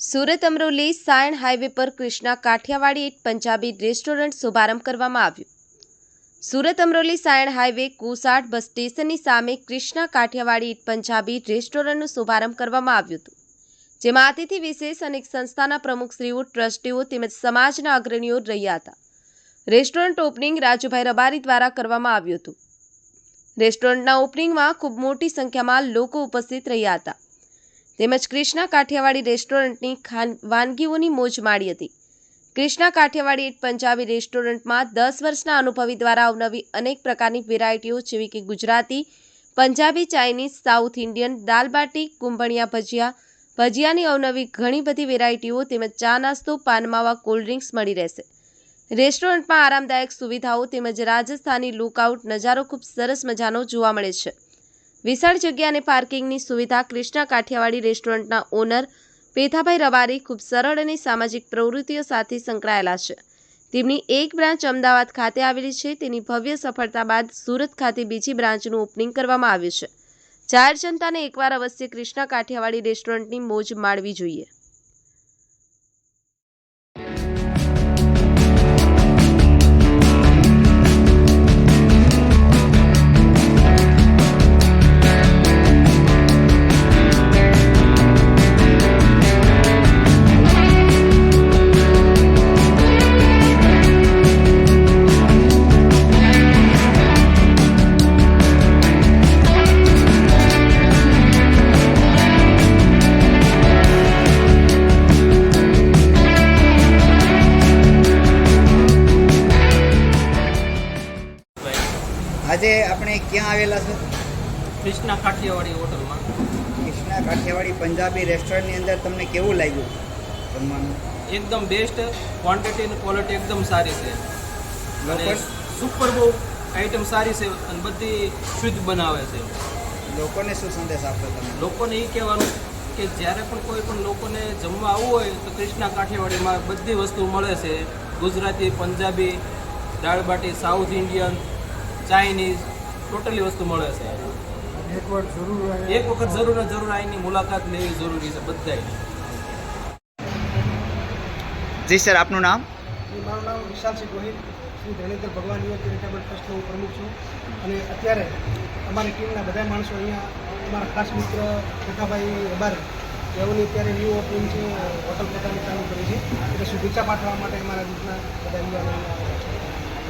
Surat Amroli Sayan highway પર કૃષ્ણા કાઠિયાવાડી એક Punjabi restaurant શુભારંભ કરવામાં આવ્યું. સુરત અમરોલી સાયણ હાઈવે કુસાડ બસ સ્ટેશનની સામે કૃષ્ણા કાઠિયાવાડી એક પંજાબી રેસ્ટોરન્ટનો શુભારંભ કરવામાં આવ્યું હતું, જેમાં અતિથિ વિશેષ અનેક સંસ્થાના પ્રમુખશ્રીઓ ટ્રસ્ટીઓ તેમજ સમાજના અગ્રણીઓ રહ્યા હતા. રેસ્ટોરન્ટ ઓપનિંગ રાજુભાઈ રબારી દ્વારા કરવામાં આવ્યું હતું. રેસ્ટોરન્ટના ઓપનિંગમાં ખૂબ મોટી સંખ્યામાં લોકો ઉપસ્થિત રહ્યા હતા. તેમજ ક્રિષ્ના કાઠિયાવાડી રેસ્ટોરન્ટની ખાન, વાનગીઓની મોજ માણી હતી. ક્રિષ્ના કાઠિયાવાડી એક પંજાબી રેસ્ટોરન્ટમાં દસ વર્ષના અનુભવી દ્વારા અવનવી અનેક પ્રકારની વેરાયટીઓ જેવી કે Gujarati, Punjabi, Chinese, south Indian dal baati Kumbhaniya bhajiya, ભજીયાની અવનવી ઘણી બધી વેરાયટીઓ તેમજ ચા નાસ્તો પાનમાવા કોલ્ડ ડ્રિંક્સ મળી રહેશે. રેસ્ટોરન્ટમાં આરામદાયક સુવિધાઓ તેમજ રાજસ્થાની લુકઆઉટ નજારો ખૂબ સરસ મજાનો જોવા મળે છે. વિશાળ જગ્યા અને પાર્કિંગની સુવિધા કૃષ્ણા કાઠિયાવાડી રેસ્ટોરન્ટના ઓનર પેથાભાઈ રબારી ખૂબ સરળ અને સામાજિક પ્રવૃત્તિઓ સાથે સંકળાયેલા છે. તેમની એક બ્રાન્ચ અમદાવાદ ખાતે આવેલી છે. તેની ભવ્ય સફળતા બાદ સુરત ખાતે બીજી બ્રાન્ચનું ઓપનિંગ કરવામાં આવ્યું છે. જાહેર જનતાને એકવાર અવશ્ય કૃષ્ણા કાઠિયાવાડી રેસ્ટોરન્ટની મોજ માણવી જોઈએ. ક્યાં આવેલા છે. કૃષ્ણા કાઠિયાવાડી હોટલમાં. કૃષ્ણા કાઠિયાવાડી પંજાબી રેસ્ટોરન્ટની અંદર તમને કેવું લાગ્યું? જમવાનું? એકદમ બેસ્ટ ક્વોન્ટિટી અને ક્વોલિટી એકદમ સારી છે. અને સુપર બહુ આઈટમ સારી છે અને બધી શુદ્ધ બનાવે છે. લોકોને શું સંદેશ આપો તમે? લોકોને એ કહેવાનું કે જ્યારે પણ કોઈ પણ લોકોને જમવા આવવું હોય તો કૃષ્ણા કાઠિયાવાડીમાં બધી વસ્તુ મળે છે. Gujarati Punjabi dal baati south Indian Chinese totally વસ્તુ મળે છે. એક વખત જરૂર ને જરૂર અહીંની મુલાકાત લેવી જરૂરી છે બધાય. જી સર આપનું નામ? મારું નામ વિશાલસિંહ ગોહિલ શ્રી ધરણીધર ભગવાન યુવક ચેરિટેબલ ટ્રસ્ટનો હું પ્રમુખ છું. અને અત્યારે અમારી ટીમના બધા માણસો અહીંયા અમારા ખાસ મિત્ર ભીખાભાઈ અબારે તેઓની અત્યારે ન્યૂ ઓપનિંગ છે હોટલ પોતાની ચાલુ કરી છે. એટલે શુભેચ્છા પાઠવવા માટે અમારા ગ્રુપના બધા યુવાનો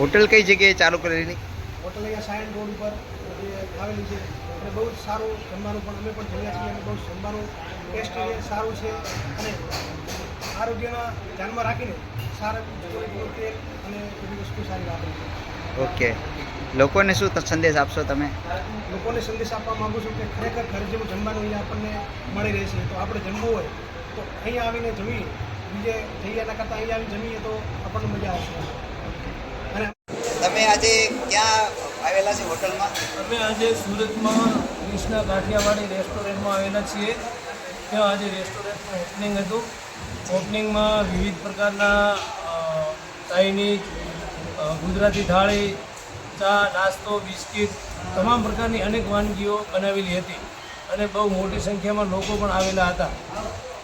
હોટલ કઈ જગ્યાએ ચાલુ કરેલી? હોટલ અહીંયા સાયન રોડ ઉપર જે આવેલી છે અને બહુ જ સારું જમવાનું પણ અમે પણ જમ્યા છીએ અને બહુ જમવાનું ટેસ્ટ સારું છે અને આરોગ્યના ધ્યાનમાં રાખીને સારા તેલ અને બધી વસ્તુ સારી વાપરી છે. ઓકે. લોકોને શું સંદેશ આપશો તમે? લોકોને સંદેશ આપવા માંગુ છું કે ખરેખર ઘર જેવું જમવાનું અહીંયા આપણને મળી રહેશે તો આપણે જમવું હોય તો અહીંયા આવીને જમીએ. બીજે જઈએ એના કરતાં અહીંયા આવીને જમીએ તો આપણને મજા આવશે અને તમે આજે ક્યાં આવેલા છે હોટલમાં? અમે આજે સુરતમાં ક્રિષ્ના કાઠિયાવાડી રેસ્ટોરન્ટમાં આવેલા છીએ. ત્યાં આજે રેસ્ટોરન્ટનું ઓપનિંગ હતું. ઓપનિંગમાં વિવિધ પ્રકારના ચાઇનીઝ ગુજરાતી થાળી, ચા, નાસ્તો, બિસ્કિટ તમામ પ્રકારની અનેક વાનગીઓ બનાવેલી હતી અને બહુ મોટી સંખ્યામાં લોકો પણ આવેલા હતા.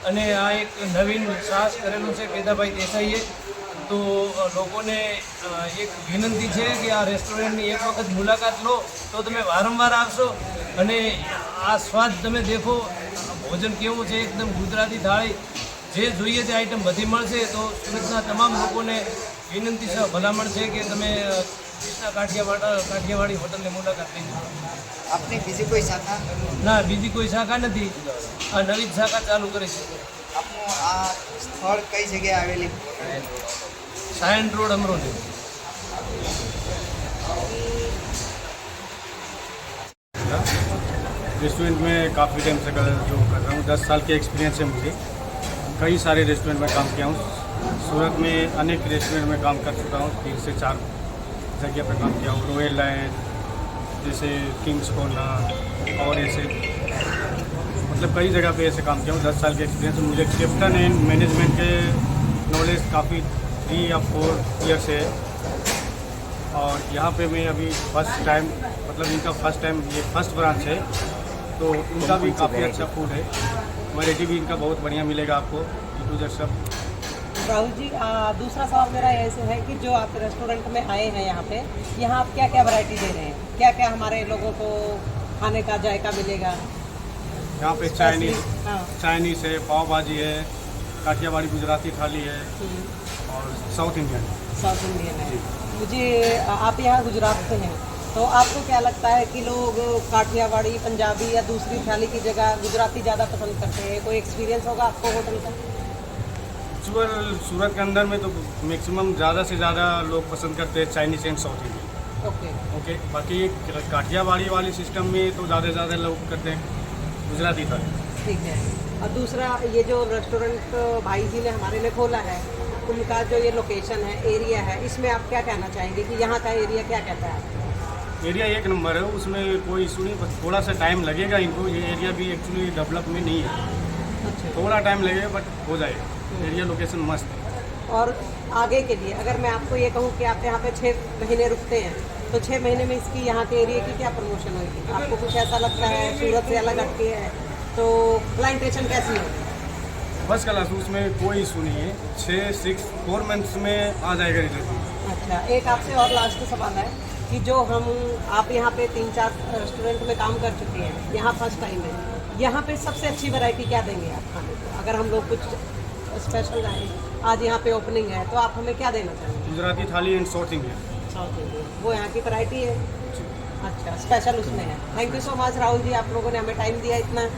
અને આ એક નવીન સાહસ કરેલું છે પેદાભાઈ દેસાઈએ. તો લોકોને એક વિનંતી છે કે આ રેસ્ટોરન્ટની એક વખત મુલાકાત લો તો તમે વારંવાર આવશો. અને આ સ્વાદ તમે દેખો ભોજન કેવું છે એકદમ ગુજરાતી થાળી. જે જોઈએ તે આઈટમ બધી મળશે. તો સુરતના તમામ લોકોને વિનંતી છે ભલામણ છે કે તમે કૃષ્ણા કાઠિયાવાડ કાઠિયાવાડી હોટલની મુલાકાત લેજો આપની બીજી કોઈ શાખા? ના બીજી કોઈ શાખા નથી. આ નવી જ શાખા ચાલુ કરી છે. આપનું આ સ્થળ કઈ જગ્યાએ આવેલી? शायन रोड अमरोली रेस्टोरेंट में काफ़ी टाइम से कर जो कर रहा हूँ, दस साल के एक्सपीरियंस है मुझे। कई सारे रेस्टोरेंट में काम किया हूँ। सूरत में अनेक रेस्टोरेंट में काम कर चुका हूँ, तीन से चार जगह पर काम किया हूँ। रोयल लाइन जैसे किंग्स कोना और ऐसे। मतलब कई जगह पे ऐसे काम किया हूँ, दस साल के एक्सपीरियंस मुझे कैप्टन एंड मैनेजमेंट के नॉलेज काफ़ी थ्री या फोर ईयर से है। और यहाँ पे मैं अभी फ़र्स्ट टाइम मतलब इनका फ़र्स्ट टाइम ये फ़र्स्ट ब्रांच है। तो इनका भी काफ़ी अच्छा फ़ूड है। क्वालिटी भी इनका बहुत बढ़िया मिलेगा आपको। गुजर सब राहुल जी आ, दूसरा सवाल मेरा ऐसे है कि जो आप रेस्टोरेंट में आए हैं यहाँ पे यहाँ आप क्या क्या वैरायटी दे रहे हैं? क्या क्या हमारे लोगों को खाने का जायका मिलेगा? यहाँ पे चाइनीज़ हाँ। चाइनीज़ है पाव भाजी है काठियावाड़ी गुजराती थाली है और साउथ इंडियन। साउथ इंडियन है। मुझे आप यहाँ गुजरात से हैं तो आपको क्या लगता है कि लोग काठियावाड़ी पंजाबी या दूसरी थाली की जगह गुजराती ज़्यादा पसंद करते हैं? कोई एक्सपीरियंस होगा आपको होटल का? सूरत सूरत के अंदर में तो मैक्सिमम ज़्यादा से ज़्यादा लोग पसंद करते हैं Chinese and south Indian okay okay बाकी काठियावाड़ी वाले सिस्टम में तो ज़्यादा से ज़्यादा लोग करते हैं गुजराती थाली। ठीक है। और दूसरा ये जो रेस्टोरेंट भाई जी ने हमारे लिए खोला है उनका जो ये लोकेशन है एरिया है इसमें आप क्या कहना चाहेंगे कि यहाँ का एरिया क्या कहता है? एरिया एक नंबर है उसमें कोई इशू नहीं बस थोड़ा सा टाइम लगेगा इनको ये एरिया भी एक्चुअली डेवलप में नहीं है। अच्छा। थोड़ा टाइम लगेगा बट हो जाएगा। एरिया लोकेशन मस्त है। और आगे के लिए अगर मैं आपको ये कहूँ कि आप यहाँ पे छः महीने रुकते हैं तो छः महीने में इसकी यहाँ के एरिया की क्या प्रमोशन होगी? आपको कुछ ऐसा लगता है सूरत से अलग हटके है? तो प्लांटेशन कैसी होगी बस क्लास उसमें कोई इशू नहीं है। छः सिक्स फोर मंथ्स में आ जाएगा रिज़ल्ट अच्छा एक आपसे और लास्ट सवाल है कि जो हम आप यहाँ पे तीन चार रेस्टोरेंट में काम कर चुके हैं यहाँ फ़र्स्ट टाइम है यहाँ पे सबसे अच्छी वैरायटी क्या देंगे आप खाने को? अगर हम लोग कुछ स्पेशल आए आज यहाँ पे ओपनिंग है तो आप हमें क्या देना चाहेंगे? Gujarati thali and south Indian south Indian वो यहाँ की वैरायटी है? अच्छा स्पेशल उसमें है। Thank you so much Rahul ji आप लोगों ने हमें टाइम दिया इतना।